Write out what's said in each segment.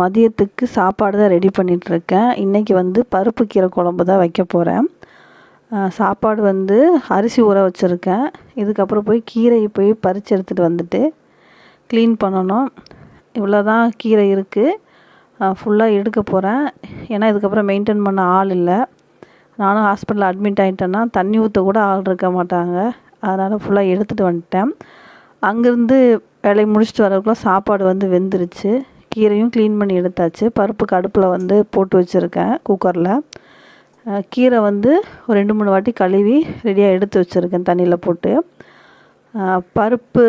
மதியத்துக்கு சாப்பாடு தான் ரெடி பண்ணிகிட்ருக்கேன் இன்றைக்கி வந்து பருப்பு கீரை குழம்பு தான் வைக்க போகிறேன் சாப்பாடு வந்து அரிசி ஊற வச்சுருக்கேன். இதுக்கப்புறம் போய் கீரையை போய் பறித்து எடுத்துகிட்டு வந்துட்டு க்ளீன் பண்ணணும். இவ்வளோ தான் கீரை இருக்குது ஃபுல்லாக எடுக்க போகிறேன் ஏன்னா இதுக்கப்புறம் மெயின்டைன் பண்ண ஆள் இல்லை. நானும் ஹாஸ்பிட்டலில் அட்மிட் ஆகிட்டேன்னா தண்ணி ஊற்ற கூட ஆள் இருக்க மாட்டாங்க. அதனால் ஃபுல்லாக எடுத்துகிட்டு வந்துட்டேன். அங்கேருந்து வேலையை முடிச்சுட்டு வரக்குள்ள சாப்பாடு வந்து வெந்துருச்சு. கீரையும் க்ளீன் பண்ணி எடுத்தாச்சு. பருப்பு கடுப்பில் வந்து போட்டு வச்சுருக்கேன் குக்கரில் கீரை வந்து ஒரு ரெண்டு மூணு வாட்டி கழுவி ரெடியாக எடுத்து வச்சுருக்கேன் தண்ணியில் போட்டு. பருப்பு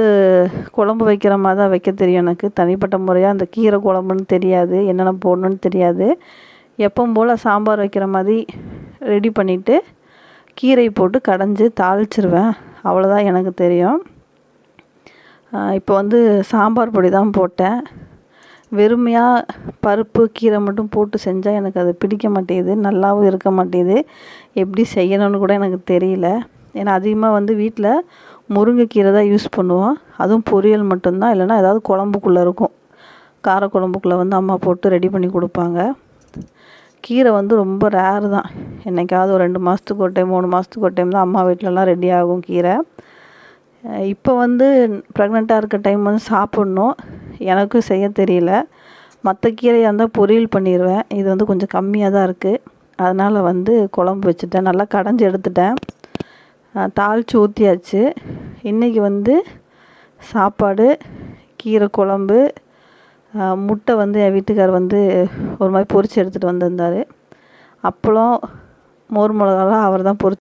குழம்பு வைக்கிற மாதிரி தான் வைக்க தெரியும் எனக்கு. தனிப்பட்ட முறையாக அந்த கீரை குழம்புன்னு தெரியாது என்னென்ன போடணுன்னு தெரியாது. எப்பவும் போல் சாம்பார் வைக்கிற மாதிரி ரெடி பண்ணிவிட்டு கீரை போட்டு கடைஞ்சி தாளிச்சிருவேன். அவ்வளோதான் எனக்கு தெரியும். இப்போ வந்து சாம்பார் பொடி தான் போட்டேன். வெறுமையாக பருப்பு கீரை மட்டும் போட்டு செஞ்சால் எனக்கு அது பிடிக்க மாட்டேங்குது நல்லாவும் இருக்க மாட்டேங்குது. எப்படி செய்யணும்னு கூட எனக்கு தெரியல. ஏன்னா அதிகமாக வந்து வீட்டில் முருங்கைக்கீரை தான் யூஸ் பண்ணுவோம். அதுவும் பொரியல் மட்டும்தான். இல்லைன்னா ஏதாவது குழம்புக்குள்ளே இருக்கும். காரக்குழம்புக்குள்ளே வந்து அம்மா போட்டு ரெடி பண்ணி கொடுப்பாங்க. கீரை வந்து ரொம்ப ரேர் தான். என்றைக்காவது ஒரு ரெண்டு மாதத்துக்கு ஒரு டைம் மூணு மாதத்துக்கு ஒரு டைம் தான் அம்மா வீட்டிலலாம் ரெடி ஆகும் கீரை. இப்போ வந்து ப்ரெக்னெண்ட்டாக இருக்க டைம் வந்து சாப்பிட்ணும். எனக்கும் செய்ய தெரியல. மற்ற கீரையாக இருந்தால் பொரியல் பண்ணிடுவேன் இது வந்து கொஞ்சம் கம்மியாக தான் இருக்குது அதனால் வந்து குழம்பு வச்சுட்டேன். நல்லா கடைஞ்சி எடுத்துட்டேன். தாளித்து ஊற்றியாச்சு இன்றைக்கி வந்து சாப்பாடு கீரை குழம்பு முட்டை வந்து என் வீட்டுக்கார் வந்து ஒரு மாதிரி பொரித்து எடுத்துகிட்டு வந்திருந்தார். அப்பளம் மோர் மிளகாலாம் அவர் தான் பொரிச்சு